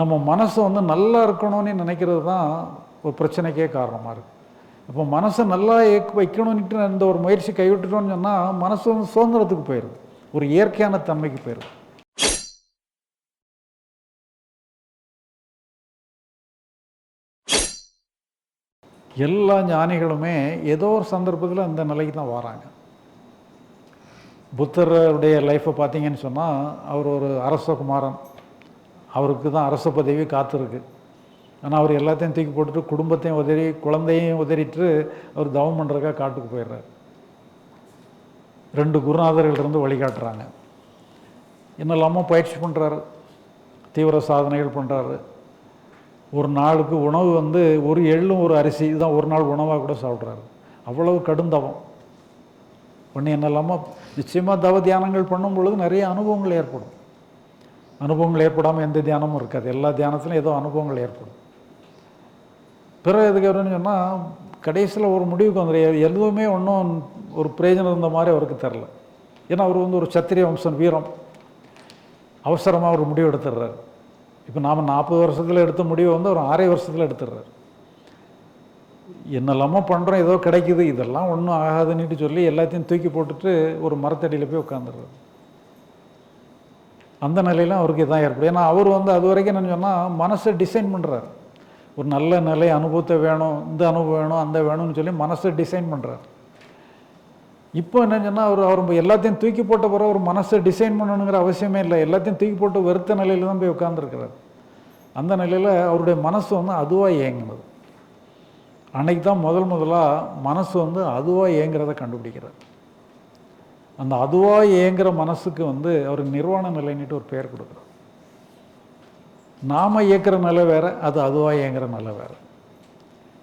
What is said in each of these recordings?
நம்ம மனசு வந்து நல்லா இருக்கணும்னு நினைக்கிறது தான் ஒரு பிரச்சனைக்கே காரணமாக இருக்குது இப்போ மனசை நல்லா வைக்கணும்னுட்டு இந்த ஒரு முயற்சி கைவிட்டுட்டோம்னு சொன்னால் மனசு வந்து சுதந்திரத்துக்கு போயிடுது ஒரு இயற்கையான தன்மைக்கு போயிடுது எல்லா ஞானிகளுமே ஏதோ ஒரு சந்தர்ப்பத்தில் அந்த நிலைக்கு தான் வராங்க. புத்தருடைய லைஃப்பை பார்த்தீங்கன்னு சொன்னால் அவர் ஒரு அரசகுமாரன். அவருக்கு தான் அரச பதவி காத்திருக்கு. ஆனால் அவர் எல்லாத்தையும் தூக்கி போட்டுட்டு குடும்பத்தையும் உதறி குழந்தையும் உதறிட்டு அவர் தவம் பண்ணுறக்காக காட்டுக்கு போயிடுறாரு. ரெண்டு குருநாதர்கள் இருந்து வழிகாட்டுறாங்க. என்னெல்லாமோ பயிற்சி பண்ணுறாரு தீவிர சாதனைகள் பண்ணுறாரு ஒரு நாளுக்கு உணவு வந்து ஒரு எள்ளும் ஒரு அரிசி இதுதான் ஒரு நாள் உணவாக கூட சாப்பிட்றாரு. அவ்வளவு கடுந்தவம் பண்ணி இல்லாமல் நிச்சயமாக தவ தியானங்கள் பண்ணும் பொழுது நிறைய அனுபவங்கள் ஏற்படும். அனுபவங்கள் ஏற்படாமல் எந்த தியானமும் இருக்காது. எல்லா தியானத்துலையும் ஏதோ அனுபவங்கள் ஏற்படும். பிறகு எதுக்கு வரும்னு சொன்னால் கடைசியில் ஒரு முடிவுக்கு வந்துடும் எதுவுமே ஒன்றும் ஒரு பிரயோஜனம் இருந்த மாதிரி அவருக்கு தெரில ஏன்னா அவர் வந்து ஒரு சத்திரிய வம்சன் வீரம். அவசரமாக ஒரு முடிவு எடுத்துடுறாரு. இப்போ நாம் நாற்பது வருஷத்தில் எடுத்த முடிவை வந்து ஒரு ஆறே வருஷத்தில் எடுத்துடுறாரு. என்னெல்லாமோ பண்ணுறோம் ஏதோ கிடைக்குது இதெல்லாம் ஒன்றும் ஆகாதுன்னுட்டு சொல்லி எல்லாத்தையும் தூக்கி போட்டுட்டு ஒரு மரத்தடியில் போய் உட்காந்துடுறாரு. அந்த நிலையிலும் அவருக்கு இதான் ஏற்படும். ஏன்னா அவர் வந்து அது வரைக்கும் என்ன சொன்னால் மனசை டிசைன் பண்ணுறாரு ஒரு நல்ல நிலை அனுபவத்தை வேணும் இந்த அனுபவம் வேணும் அந்த வேணும்னு சொல்லி மனசை டிசைன் பண்ணுறாரு இப்போ என்ன சொன்னால் அவர் அவர் எல்லாத்தையும் தூக்கி போட்ட பிறகு ஒரு மனசை டிசைன் பண்ணணுங்கிற அவசியமே இல்லை. எல்லாத்தையும் தூக்கி போட்டு வெறுத்த நிலையில் தான் போய் உட்காந்துருக்கிறார் அந்த நிலையில் அவருடைய மனசு வந்து அதுவாக இயங்கினது. அன்னைக்கு தான் முதல் முதலாக மனசு வந்து அதுவாக இயங்கிறத கண்டுபிடிக்கிறார். அந்த அதுவாக ஏங்குற மனசுக்கு வந்து அவர் நிர்வாண நிலைன்னுட்டு ஒரு பெயர் கொடுக்குறார் நாம் இயக்கிற நிலை வேறு அது அதுவாக இயங்குற நிலை வேறு.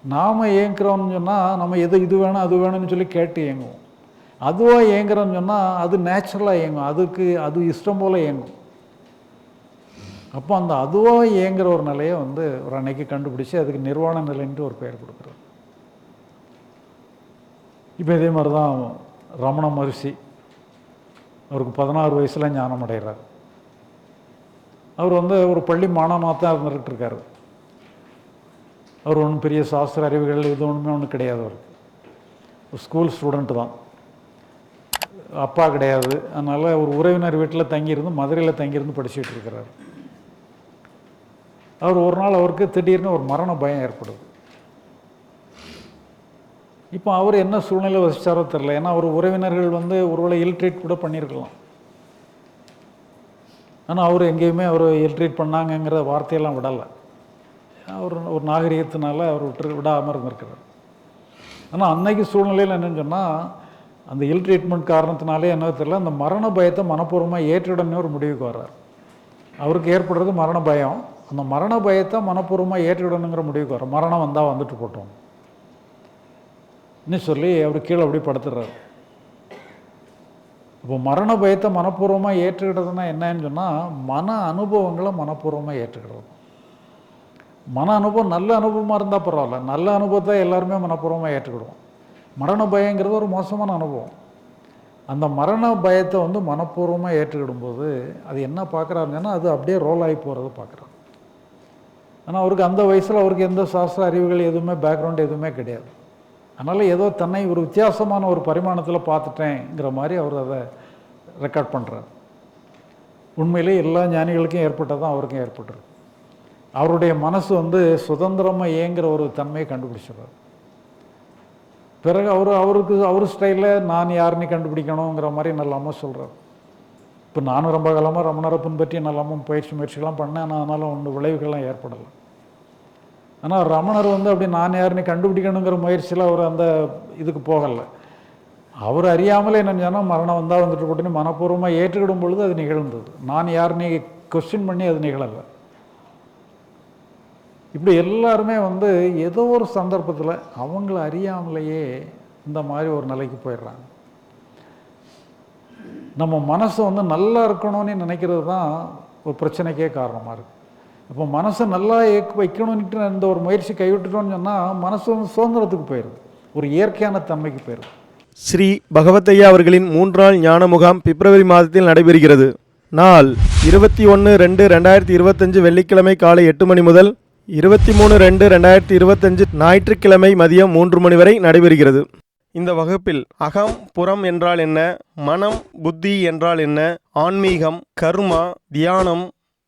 நாம் இயங்குறோம்னு சொன்னால் நம்ம எது இது வேணும் அது வேணும்னு சொல்லி கேட்டு இயங்குவோம். அதுவாக இயங்குறோம்னு சொன்னால் அது நேச்சுரலாக இயங்கும். அதுக்கு அது இஷ்டம் போல் இயங்கும். அப்போ அந்த அதுவாக இயங்குற ஒரு நிலையை வந்து ஒரு அன்னைக்கு கண்டுபிடிச்சி அதுக்கு நிர்வாண நிலைன்ட்டு ஒரு பெயர் கொடுக்குறாரு இப்போ இதே மாதிரி தான் ரமண மகர்ஷி அவருக்கு பதினாறு வயசில் ஞானம் அடைகிறார் அவர் வந்து ஒரு பள்ளி மாணவமாக தான் இருந்துகிட்டு இருக்கார் அவர் ஒன்றும் பெரிய சாஸ்திர அறிவுகள் இது ஒன்றுமே ஒன்றும் கிடையாது அவருக்கு. ஸ்கூல் ஸ்டூடெண்ட்டு தான். அப்பா கிடையாது. அதனால் ஒரு உறவினர் வீட்டில் தங்கியிருந்து மதுரையில் தங்கியிருந்து படிச்சுட்டு இருக்கிறார் அவர் ஒரு நாள் அவருக்கு திடீர்னு ஒரு மரண பயம் ஏற்படுது. இப்போ அவர் என்ன சூழ்நிலை வசிச்சாரோ தெரில ஏன்னா அவர் உறவினர்கள் வந்து ஒருவேளை இல்ட்ரேட் கூட பண்ணியிருக்கலாம். ஆனால் அவர் எங்கேயுமே அவர் இல்ட்ரேட் பண்ணாங்கங்கிற வார்த்தையெல்லாம் விடலை. அவர் ஒரு நாகரிகத்தினால அவர் விட்டு விடாமல் இருந்திருக்கிறார். ஆனால் அன்னைக்கு சூழ்நிலையில் என்னன்னு சொன்னால் அந்த இல் ட்ரீட்மெண்ட் காரணத்தினாலே என்ன தெரியல அந்த மரண பயத்தை மனப்பூர்வமாக ஏற்றிடனே ஒரு முடிவுக்கு வர்றார். அவருக்கு ஏற்படுறது மரண பயம். அந்த மரண பயத்தை மனப்பூர்வமாக ஏற்றிடணுங்கிற முடிவுக்கு வர மரணம் வந்தால் வந்துட்டு போட்டோம். இன்னும் சொல்லி அவர் கீழே அப்படி படுத்துடுறாரு இப்போ மரண பயத்தை மனப்பூர்வமாக ஏற்றுக்கிட்டதுன்னா என்னன்னு சொன்னால் மன அனுபவங்களை மனப்பூர்வமாக ஏற்றுக்கிறது. மன அனுபவம் நல்ல அனுபவமாக இருந்தால் பரவாயில்ல. நல்ல அனுபவத்தை எல்லாருமே மனப்பூர்வமாக ஏற்றுக்கிடுவோம். மரண பயங்கிறது ஒரு மோசமான அனுபவம். அந்த மரண பயத்தை வந்து மனப்பூர்வமாக ஏற்றுக்கிடும்போது அது என்ன பார்க்குறாருன்னா அது அப்படியே ரோல் ஆகி போகிறத பார்க்குறாரு. ஆனால் அவருக்கு அந்த வயசில் அவருக்கு எந்த சாஸ்திர அறிவுகள் எதுவுமே பேக்ரவுண்ட் எதுவுமே கிடையாது. அதனால் ஏதோ தன்னை ஒரு வித்தியாசமான ஒரு பரிமாணத்தில் பார்த்துட்டேங்கிற மாதிரி அவர் அதை ரெக்கார்ட் பண்ணுறார் உண்மையிலே எல்லா ஞானிகளுக்கும் ஏற்பட்டதான் அவருக்கும் ஏற்பட்டுருக்கு. அவருடைய மனசு வந்து சுதந்திரமாக ஏங்கிற ஒரு தன்மையை கண்டுபிடிச்சிடுறார். பிறகு அவர் அவருக்கு அவர் ஸ்டைலில் நான் யாருன்னு கண்டுபிடிக்கணுங்கிற மாதிரி நல்லாமல் சொல்கிறார் இப்போ நானும் ரொம்ப காலமாக ரமணரை பின்பற்றி நல்லாமல் பயிற்சி முயற்சிகள்லாம் பண்ணேன் ஆனால் அதனால் ஒன்று விளைவுகள்லாம் ஏற்படலை. ஆனால் ரமணர் வந்து அப்படி நான் யாருன்னு கண்டுபிடிக்கணுங்கிற முயற்சியில் அவர் அந்த இதுக்கு போகலை. அவர் அறியாமலே என்ன சொன்னால் மரணம் வந்தால் வந்துட்டு போட்டுன்னு மனப்பூர்வமாக ஏற்றுக்கிடும் பொழுது அது நிகழ்ந்தது. நான் யாருன்னு கொஸ்டின் பண்ணி அது நிகழலை. இப்படி எல்லாருமே வந்து ஏதோ ஒரு சந்தர்ப்பத்தில் அவங்கள அறியாமலேயே இந்த மாதிரி ஒரு நிலைக்கு போயிடுறாங்க. நம்ம மனசு வந்து நல்லா இருக்கணும்னு நினைக்கிறது தான் ஒரு பிரச்சனைக்கே காரணமாக இருக்குது இப்போ மனசை நல்லா இயக்க வைக்கணும்னுட்டு இந்த ஒரு முயற்சி கைவிட்டுட்டோம்னு சொன்னால் மனசு வந்து சுதந்திரத்துக்கு போயிடுது ஒரு இயற்கையான தன்மைக்கு போயிடுது ஸ்ரீ பகவத்தையா அவர்களின் மூன்றாள் ஞான முகாம் பிப்ரவரி மாதத்தில் நடைபெறுகிறது. நாள் இருபத்தி ஒன்று ரெண்டு ரெண்டாயிரத்தி இருபத்தஞ்சு வெள்ளிக்கிழமை காலை எட்டு மணி முதல் இருபத்தி மூணு ரெண்டு ரெண்டாயிரத்தி இருபத்தஞ்சு ஞாயிற்றுக்கிழமை மதியம் மூன்று மணி வரை நடைபெறுகிறது. இந்த வகுப்பில் அகம் புறம் என்றால் என்ன மனம் புத்தி என்றால் என்ன ஆன்மீகம் கர்மா தியானம்